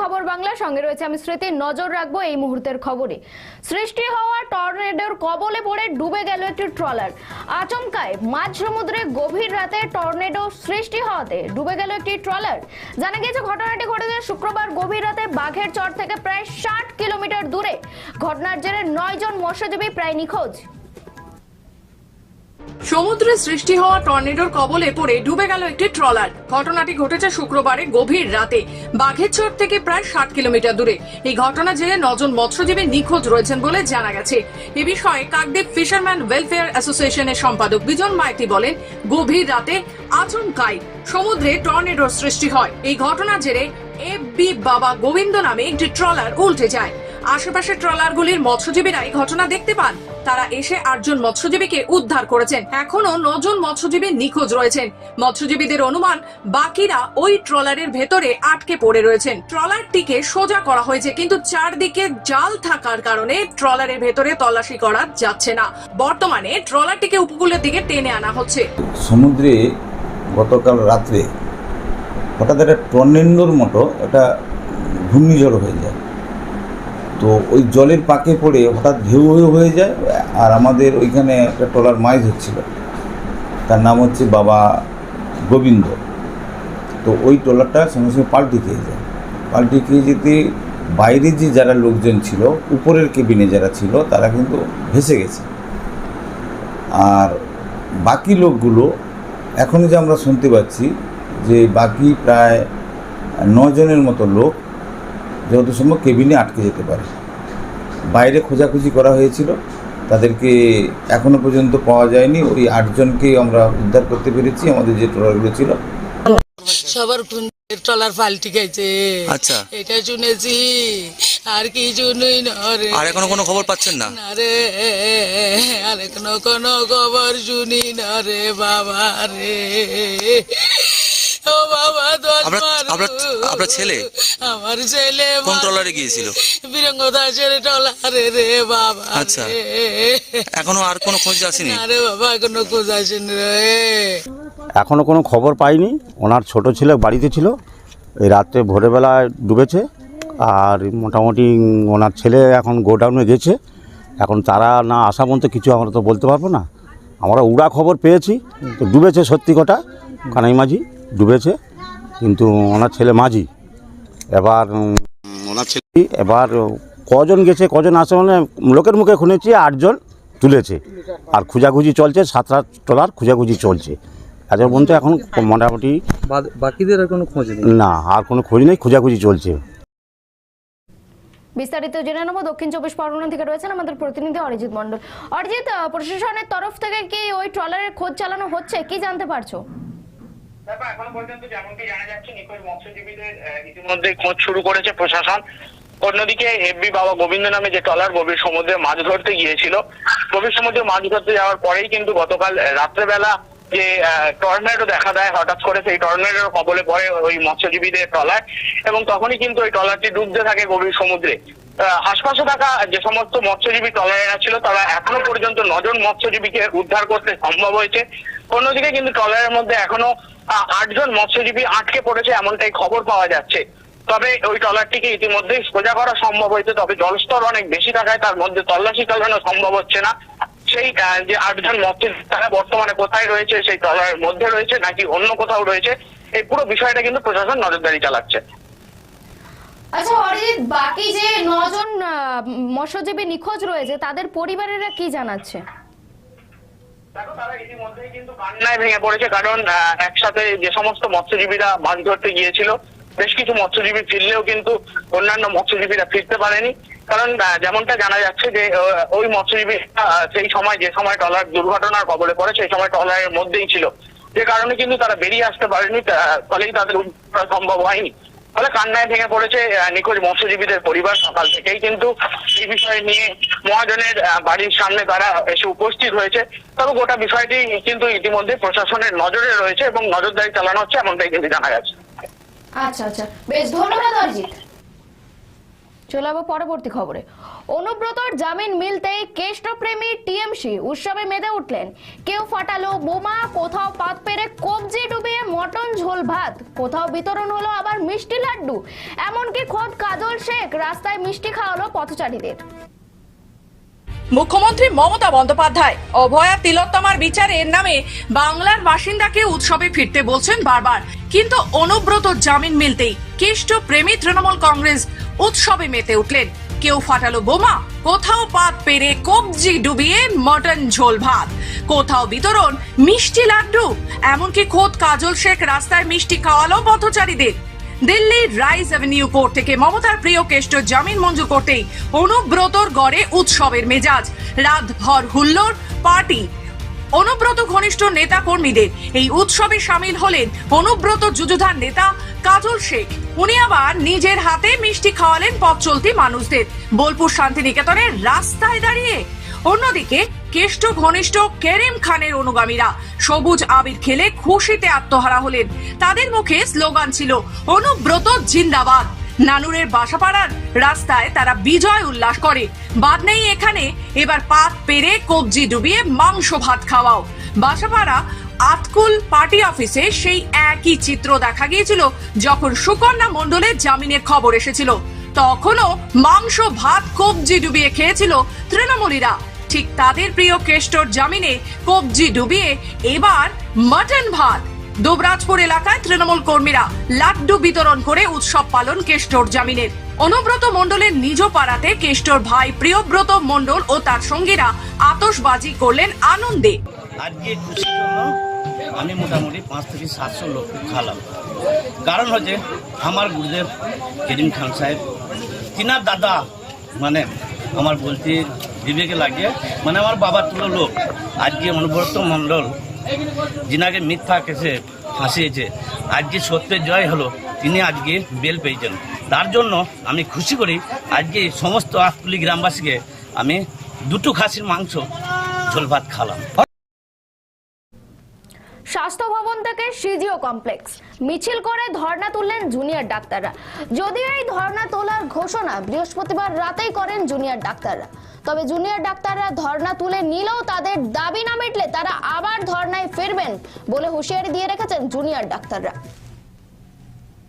খবর বাংলা। সঙ্গে রয়েছে আমি স্মৃতি। নজর রাখব এই মুহূর্তের খবরে। সৃষ্টি হওয়া টর্নেডোর কবলে পড়ে ডুবে গেল একটি ট্রলার। আচমকায় মাঝ সমুদ্রে গভীর রাতে টর্নেডো সৃষ্টি হওয়াতে ডুবে গেল একটি ট্রলার। জানা গিয়েছে, ঘটনাটি ঘটেছে শুক্রবার গভীর রাতে বাঘের চর থেকে প্রায় ষাট কিলোমিটার দূরে। ঘটনার জেরে নয় জন মৎস্যজীবী প্রায় নিখোঁজ। সমুদ্রে সৃষ্টি হওয়া টর্নেডোর কবলে পড়ে ডুবে গেল একটি ট্রলার। ঘটনাটি ঘটেছে শুক্রবারে গভীর রাতে। বাঘেরচর থেকে প্রায় ষাট কিলোমিটার দূরে। এই ঘটনা জেরে নজন মৎস্যজীবী নিখোঁজ রয়েছেন বলে জানা গেছে। এ বিষয়ে কাকদ্বীপ ফিশারম্যান ওয়েলফেয়ার অ্যাসোসিয়েশনের সম্পাদক বিজন মাইতি বলেন, গভীর রাতে আচমকাই সমুদ্রে টর্নেডোর সৃষ্টি হয়। এই ঘটনার জেরে এফ বি বাবা গোবিন্দ নামে একটি ট্রলার উল্টে যায়। আশেপাশের ট্রলারগুলির মৎস্যজীবীরা এই ঘটনা দেখতে পান। তারা এসে আটজন মৎস্যজীবীকে উদ্ধার করেছেন। এখনও নজন মৎস্যজীবী নিখোঁজ রয়েছেন। মৎস্যজীবীদের অনুমান, বাকিরা ওই ট্রলারের ভেতরে আটকে পড়ে রয়েছেন। ট্রলারটিকে সোজা করা হয়েছে, কিন্তু চারদিকে জাল থাকার কারণে ট্রলারের ভেতরে তল্লাশি করা যাচ্ছে না। বর্তমানে ট্রলারটিকে উপকূলের দিকে টেনে আনা হচ্ছে। সমুদ্রে গতকাল রাত্রে হঠাৎ একটা টর্নেডোর মতো একটা ঘূর্ণিঝড় হয়ে যায়। তো ওই জলের পাকে পড়ে হঠাৎ ঢেউ হয়ে হয়ে যায়, আর আমাদের ওইখানে একটা ট্রলার মাছ হচ্ছিল। তার নাম হচ্ছে বাবা গোবিন্দ। তো ওই ট্রলারটা সঙ্গে সঙ্গে পাল্টি খেয়ে যায়। পাল্টি খেয়ে যেতে বাইরে যে যারা লোকজন ছিল, উপরের কেবিনে যারা ছিল, তারা কিন্তু ভেসে গেছে। আর বাকি লোকগুলো, এখনও যে আমরা শুনতে পাচ্ছি যে বাকি প্রায় নজনের মতো লোক যত সম্ভব কেবিনে আটকে যেতে পারে। বাইরে খোঁজাখুঁজি করা হয়েছিল। তাদেরকে এখনও পর্যন্ত পাওয়া যায়নি। ওই আটজনকেই আমরা উদ্ধার করতে পেরেছি। আমাদের যে ট্রলারগুলো ছিল। সবার কোন ট্রলার পাল্টি খাইছে। আচ্ছা। এটা শুনেছি। আর কি শুনুই না রে। আর এখনও কোনো খবর পাচ্ছেন না? না রে। আর এখনও কোনো খবর শুনি না রে বাবা রে। আপনার- ছেলে? আমার ছেলে কোন। ট্রলারে গিয়েছিল? বীরঙ্গ দাসের ট্রলারে রে বাবা আচ্ছা। এখনও আর কোনো খোঁজ আসেনি? না রে বাবা এখনও খোঁজ আসেনি রে। এখনও কোনো খবর পাইনি। ওনার ছোট ছেলে বাড়িতে ছিল। এই রাত্রে ভোরবেলায় ডুবেছে। আর মোটামুটি ওনার ছেলে এখন গোডাউনে গেছে। এখন তারা না আসা পর্যন্ত কিছু আমরা তো বলতে পারব না। আমরা উড়া খবর পেয়েছি। তো ডুবেছে সত্যি কথা কানাই মাঝি ডুবেছে কিন্তু ওনার ছেলে মাঝি। এবার ওনার ছেলে এবার কজন গেছে কজন আসে মানে লোকের মুখে শুনেছি আটজন তুলেছে। আর খোঁজাখুঁজি চলছে সাতটা টলার খোঁজাখুঁজি চলছে। আজ পর্যন্ত এখন মোটামুটি বাকিদের আর কোনো খোঁজ নেই? না আর কোনো খোঁজ নেই খোঁজাখুঁজি চলছে। বিস্তারিত জেনে নেব দক্ষিণ চব্বিশ পরগনা থেকে রয়েছেন আমাদের প্রতিনিধি অরিজিৎ মন্ডল অরিজিৎ প্রশাসনের তরফ থেকে কি ওই ট্রলারের খোঁজ চালানো হচ্ছে? কি জানতে পারছ? দেখো এখনও পর্যন্ত যেমনটি জানা যাচ্ছে, নিখোঁজ মৎস্যজীবীদের ইতিমধ্যে খোঁজ শুরু করেছে প্রশাসন। অন্যদিকে এফবি বাবা গোবিন্দ নামে যে ট্রলার গভীর সমুদ্রে মাছ ধরতে গিয়েছিল, গভীর সমুদ্রে মাছ ধরতে যাওয়ার পরেই কিন্তু গতকাল রাত্রেবেলা যে টর্নেডো দেখা দেয়, হঠাৎ করে সেই টর্নেডোর কবলে পড়ে ওই মৎস্যজীবীদের ট্রলার এবং তখনই কিন্তু ওই ট্রলারটি ডুবতে থাকে গভীর সমুদ্রে। আশপাশে থাকা যে সমস্ত মৎস্যজীবী ট্রলারেরা ছিল, তারা এখনও পর্যন্ত নজন মৎস্যজীবীকে উদ্ধার করতে সম্ভব হয়েছে। অন্যদিকে কিন্তু ট্রলারের মধ্যে এখনও আটজন মৎস্যজীবী আটকে পড়েছে, এমনটাই খবর পাওয়া যাচ্ছে। তবে ওই ট্রলারটিকে ইতিমধ্যেই সোজা করা সম্ভব হয়েছে, তবে জলস্তর অনেক বেশি থাকায় তার মধ্যে তল্লাশি চালানো সম্ভব হচ্ছে না। সেই যে আটজন মৎস্যজীবী, তারা বর্তমানে কোথায় রয়েছে, সেই ট্রলারের মধ্যে রয়েছে, নাকি অন্য কোথাও রয়েছে, এই পুরো বিষয়টা কিন্তু প্রশাসন নজরদারি চালাচ্ছে। আচ্ছা অরিজিৎ বাকি যে নজন মৎস্যজীবী নিখোঁজ রয়েছে, তাদের পরিবারেরা কি জানাচ্ছে? দেখো তারা একসাথে যে সমস্ত মৎস্যজীবীরা মাছ ধরতে গিয়েছিল, বেশ কিছু মৎস্যজীবী ফিরলেও কিন্তু অন্যান্য মৎস্যজীবীরা ফিরতে পারেনি। কারণ যেমনটা জানা যাচ্ছে যে ওই মৎস্যজীবী সেই সময়, যে সময় ট্রলার দুর্ঘটনার কবলে পড়ে, সেই সময় ট্রলারের মধ্যেই ছিল। যে কারণে কিন্তু তারা বেরিয়ে আসতে পারেনি ফলেই তাদের সম্ভব হয়নি। ফলে কান্নায় ভেঙে পড়েছে নিখোঁজ মৎস্যজীবীদের পরিবার সকাল থেকেই। কিন্তু এই বিষয় নিয়ে মহাজনের বাড়ির সামনে তারা এসে উপস্থিত হয়েছে। তবে গোটা বিষয়টি কিন্তু ইতিমধ্যে প্রশাসনের নজরে রয়েছে এবং নজরদারি চালানো হচ্ছে, এমনটাই কিন্তু জানা গেছে। আচ্ছা আচ্ছা। বেশ, ধন্যবাদ অরিজিৎ। চলে যাব পরবর্তী খবরে। অনুব্রতর জামিন মিলতেই কেষ্টপ্রেমী টিএমসি উৎসবে মেতে উঠলেন। কেউ ফাটালো বোমা, কোথাও পাত পেরে কবজি ডুবিয়ে মটন ঝোল ভাত, কোথাও বিতরণ হলো আবার মিষ্টি লাড্ডু। এমনকি খোদ কাজল শেখ রাস্তায় মিষ্টি খাওয়ালো পথচারীদের। মুখ্যমন্ত্রী মমতা বন্দ্যোপাধ্যায়। অভয়া তিলোত্তমার বিচারের নামে বাংলার বাসিন্দাকে উৎসবে ফিরতে বলছেন বারবার। কিন্তু অনুব্রত জামিন মিলতেই কেষ্ট প্রেমী তৃণমূল কংগ্রেস উৎসবে মেতে উঠলেন। কেউ ফাটালো বোমা, কোথাও পাত পেরে কবজি ডুবিয়ে মটন ঝোল ভাত। কোথাও বিতরণ, মিষ্টি লাড্ডু, এমনকি খোদ কাজল শেখ রাস্তায় মিষ্টি খাওয়ালো পথচারীদের। দিল্লির রাইজ অ্যাভিনিউ কোর্ট থেকে মমতার প্রিয় কেষ্ট জামিন মঞ্জুর করতেই অনুব্রতর গড়ে উৎসবের মেজাজ। রাতভর হুল্লোর পার্টি। অনুব্রত ঘনিষ্ঠ নেতা কর্মীদের এই উৎসবে সামিল হলেন অনুব্রত যুযুধার নেতা কাজল শেখ। উনি আবার নিজের হাতে মিষ্টি খাওয়ালেন পথ চলতি মানুষদের। বোলপুর শান্তিনিকেতনের রাস্তায় দাঁড়িয়ে। অন্যদিকে কেষ্ট ঘনিষ্ঠ কেরেম খানের অনুগামীরা। সবুজ আবির খেলে খুশিতে আত্মহারা হলেন। তাদের মুখে স্লোগান ছিল, অনুব্রত জিন্দাবাদ। নানুরের বাসাপাড়ার রাস্তায় তারা বিজয় উল্লাস করে। বাদ নেই এখানে, এবার পাত পেরে কবজি ডুবিয়ে মাংস ভাত খাওয়াও। বাসাপাড়া আতকুল পার্টি অফিসে সেই একই চিত্র দেখা গিয়েছিল, যখন সুকন্যা মণ্ডলের জামিনের খবর এসেছিল। তখনও মাংস, ভাত, কবজি ডুবিয়ে খেয়েছিল তৃণমূলীরা। ঠিক তাদের প্রিয় কেষ্টর জামিনে কবজি ডুবিয়ে এবার মটন ভাত। দুবরাজপুর এলাকায় তৃণমূল কর্মীরা লাড্ডু বিতরণ করে উৎসব পালন কেষ্টর জামিনের অনুব্রত মণ্ডলের নিজ পাড়াতে কেষ্টর ভাই প্রিয়ব্রত মণ্ডল ও তার সঙ্গীরা আতশবাজি করলেন আনন্দে। আজকে আমি মোটামুটি পাঁচ থেকে সাতশো লোককে খালাম। কারণ হচ্ছে আমার গুরুদেব করিম খান সাহেব, তিনার দাদা মানে আমার বলতে বিবেকে লাগে মানে আমার বাবার তুলো লোক, আজকে অনুব্রত মণ্ডল, যিনাকে মিথ্যা কেসে ফাঁসিয়েছে, আজকে সত্যের জয় হলো, তিনি আজকে বেল পেয়েছেন। তার জন্য আমি খুশি করি, আজকে সমস্ত আটকুলি গ্রামবাসীকে আমি দুটো খাসির মাংস ঝোল ভাত খালাম স্বাস্থ্য ভবন থেকে সিজিও কমপ্লেক্স। মিছিল করে ধর্ণা তুললেন জুনিয়র ডাক্তাররা। যদিও এই ধর্ণা তোলার ঘোষণা বৃহস্পতিবার রাতেই করেন জুনিয়র ডাক্তাররা। তবে জুনিয়র ডাক্তাররা ধর্ণা তুলে নিলেও তাদের দাবি না মিটলে তারা আবার ধর্ণায় ফিরবেন বলে হুঁশিয়ারি দিয়ে রেখেছেন জুনিয়র ডাক্তাররা।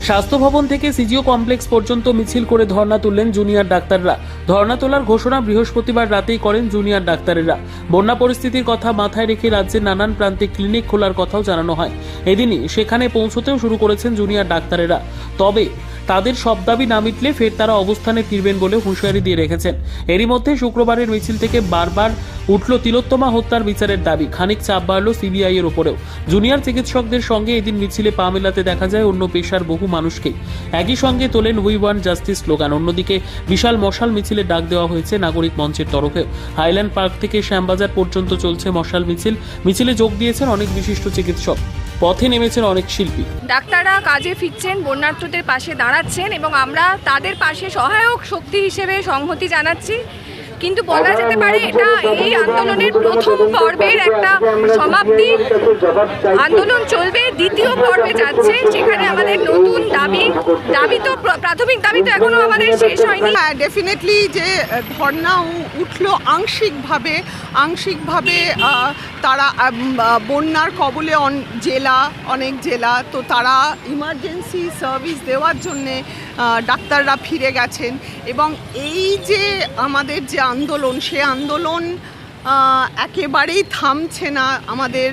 স্বাস্থ্য ভবন থেকে সিজিও কমপ্লেক্স পর্যন্ত মিছিল করে ধর্ণা তুললেন জুনিয়র ডাক্তাররা। ধর্ণা তোলার ঘোষণা বৃহস্পতিবার রাতেই করেন জুনিয়র ডাক্তারেরা। বন্যা পরিস্থিতির কথা মাথায় রেখে রাজ্যের নানান প্রান্তে ক্লিনিক খোলার কথাও জানানো হয়। এদিনই সেখানে পৌঁছতেও শুরু করেছেন জুনিয়র ডাক্তারেরা। তবে তাদের সব দাবি না মিটলে ফের তারা অবস্থানে ফিরবেন বলে হুঁশিয়ারি দিয়ে রেখেছেন। এরই মধ্যে শুক্রবারের মিছিল থেকে বারবার উঠল তিলোত্তমা হত্যার বিচারের দাবি। খানিক চাপ বাড়ল সিবিআই এর উপরেও। জুনিয়র চিকিৎসকদের সঙ্গে এদিন মিছিলে পা মেলাতে দেখা যায় অন্য পেশার বহু মানুষকে একই সঙ্গে তোলেন উই ওয়ান জাস্টিস স্লোগান। অন্যদিকে বিশাল মশাল মিছিলে ডাক দেওয়া হয়েছে নাগরিক মঞ্চের তরফে হাইল্যান্ড পার্ক থেকে শ্যামবাজার পর্যন্ত চলছে মশাল মিছিল। মিছিলে যোগ দিয়েছেন অনেক বিশিষ্ট চিকিৎসক। পথে নেমেছেন অনেক শিল্পী। ডাক্তাররা কাজে ফিরছেন, বন্যার্থদের পাশে দাঁড়াচ্ছেন এবং আমরা তাদের পাশে সহায়ক শক্তি হিসেবে সংহতি জানাচ্ছি। কিন্তু বলা যেতে পারে এটা এই আন্দোলনের প্রথম পর্বের একটা সমাপ্তি। আন্দোলন চলবে, দ্বিতীয় পর্বে যাচ্ছে, যেখানে আমাদের নতুন দাবি দাবি তো প্রাথমিক দাবি তো এখনও আমাদের শেষ হয়নি। হ্যাঁ ডেফিনেটলি যে ধর্ণা উঠল আংশিকভাবে আংশিকভাবে তারা বন্যার কবলে জেলা, অনেক জেলা, তো তারা ইমার্জেন্সি সার্ভিস দেওয়ার জন্যে ডাক্তাররা ফিরে গেছেন। এবং এই যে আমাদের যে আন্দোলন, সে আন্দোলন একেবারেই থামছে না। আমাদের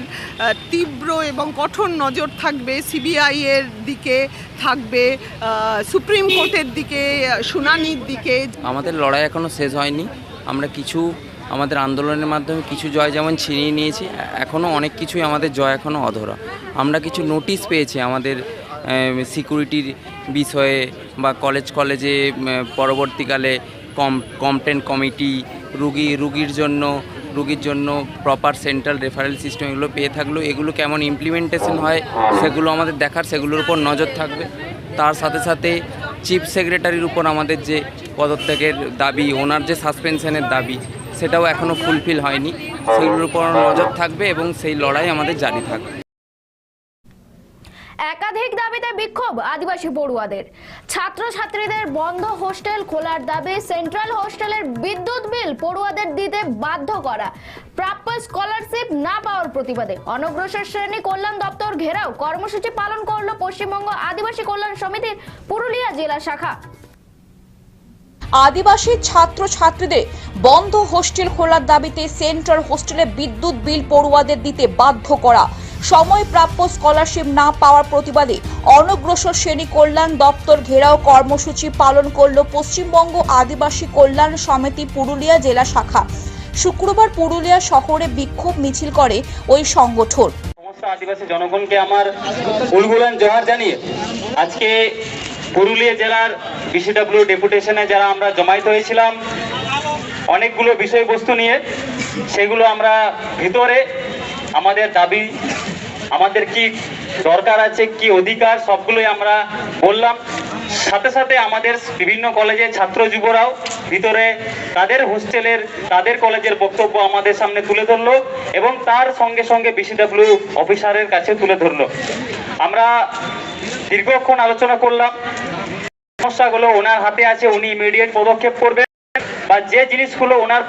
তীব্র এবং কঠোর নজর থাকবে সিবিআই এর দিকে থাকবে সুপ্রিম কোর্টের দিকে, শুনানির দিকে। আমাদের লড়াই এখনও শেষ হয়নি। আমরা কিছু, আমাদের আন্দোলনের মাধ্যমে কিছু জয় যেমন ছিনিয়ে নিয়েছি এখনও অনেক কিছুই আমাদের জয় এখনও অধরা। আমরা কিছু নোটিশ পেয়েছি আমাদের সিকিউরিটির বিষয়ে বা কলেজ কলেজে পরবর্তীকালে কম কমপ্লেন কমিটি রুগী, রুগীর জন্য রুগীর জন্য প্রপার সেন্ট্রাল রেফারেল সিস্টেম এগুলো পেয়ে থাকলেও এগুলো কেমন ইমপ্লিমেন্টেশন হয় সেগুলো আমাদের দেখার সেগুলোর উপর নজর থাকবে। তার সাথে সাথে চিফ সেক্রেটারির উপর আমাদের যে পদত্যাগের দাবি, ওনার যে সাসপেনশনের দাবি, সেটাও এখনও ফুলফিল হয়নি। সেগুলোর উপর নজর থাকবে এবং সেই লড়াই আমাদের জারি থাকবে। একাধিক দাবিতে বিক্ষোভ আদিবাসী পড়ুয়াদের। ছাত্রছাত্রীদের বন্ধ হোস্টেল খোলার দাবি সেন্ট্রাল হোস্টেলের বিদ্যুৎ বিল পড়ুয়াদের দিতে বাধ্য করা। প্রাপ্য স্কলারশিপ না পাওয়ার প্রতিবাদে অনগ্রসর শ্রেণি কল্যাণ দপ্তর ঘেরাও কর্মসূচি পালন করল পশ্চিমবঙ্গ আদিবাসী কল্যাণ সমিতির পুরুলিয়া জেলা শাখা। আদিবাসী ছাত্র ছাত্রীদের বন্ধ হোস্টেল খোলার দাবিতে সেন্ট্রাল হোস্টেলে বিদ্যুৎ বিল পড়ুয়াদের দিতে বাধ্য করা। সময় প্রাপ্য স্কলারশিপ না পাওয়ার প্রতিবাদে অনগ্রসর শ্রেণি কল্যাণ দপ্তর ঘেরাও কর্মসূচি পালন করল পশ্চিমবঙ্গ আদিবাসী কল্যাণ সমিতি পুরুলিয়া জেলা শাখা। শুক্রবার পুরুলিয়া শহরে বিক্ষোভ মিছিল করে ওই সংগঠন। আদিবাসী জনগণকে আমার উলগুলান জোহার জানিয়ে আজকে পুরুলিয়া জেলার বিসিডব্লিউ ডেপুটেশনে যারা আমরা জমায়েত হয়েছিলাম, অনেকগুলো বিষয়বস্তু নিয়ে সেগুলো আমরা ভিতরে আমাদের দাবি আমাদের কি দরকার আছে, কি অধিকার, সবগুলোই আমরা বললাম। সাথে সাথে আমাদের বিভিন্ন কলেজের ছাত্র যুবরাও ভিতরে তাদের হোস্টেলের, তাদের কলেজের বক্তব্য আমাদের সামনে তুলে ধরলো এবং তার সঙ্গে সঙ্গে বিসিডব্লিউ অফিসারের কাছে তুলে ধরলো। আমরা দীর্ঘক্ষণ আলোচনা করলাম। সমস্যাগুলো ওনার হাতে আছে, উনি ইমিডিয়েট পদক্ষেপ করবেন। বা যে জিনিসগুলো ওনার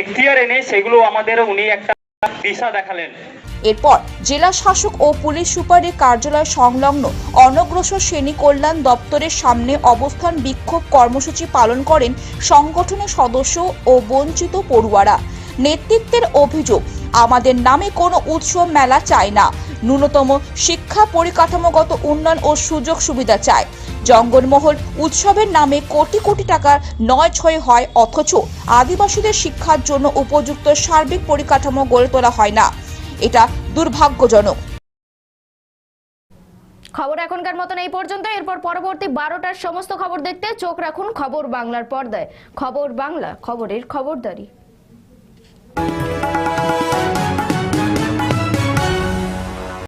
এখতিয়ারে নেই সেগুলো আমাদের, উনি একটা দিশা দেখালেন। এরপর জেলা শাসক ও পুলিশ সুপারের কার্যালয় সংলগ্ন অনগ্রসর শ্রেণি কল্যাণ দপ্তরের সামনে অবস্থান বিক্ষোভ কর্মসূচি পালন করেন সংগঠনের সদস্য ও বঞ্চিত পড়ুয়ারা। নেতৃত্বের অভিযোগ, আমাদের নামে কোনো উৎসব মেলা চায় না। ন্যূনতম শিক্ষা পরিকাঠামোগত উন্নয়ন ও সুযোগ সুবিধা চায় জঙ্গলমহল উৎসবের নামে কোটি কোটি টাকার নয় ছয় হয়, অথচ আদিবাসীদের শিক্ষার জন্য উপযুক্ত সার্বিক পরিকাঠামো গড়ে তোলা হয় না। এটা দুর্ভাগ্যজনক। খবর এখনকার মতন এই পর্যন্ত। এরপর পরবর্তী বারোটার সমস্ত খবর দেখতে চোখ রাখুন খবর বাংলার পর্দায়। খবর বাংলা, খবরের খবরদারি।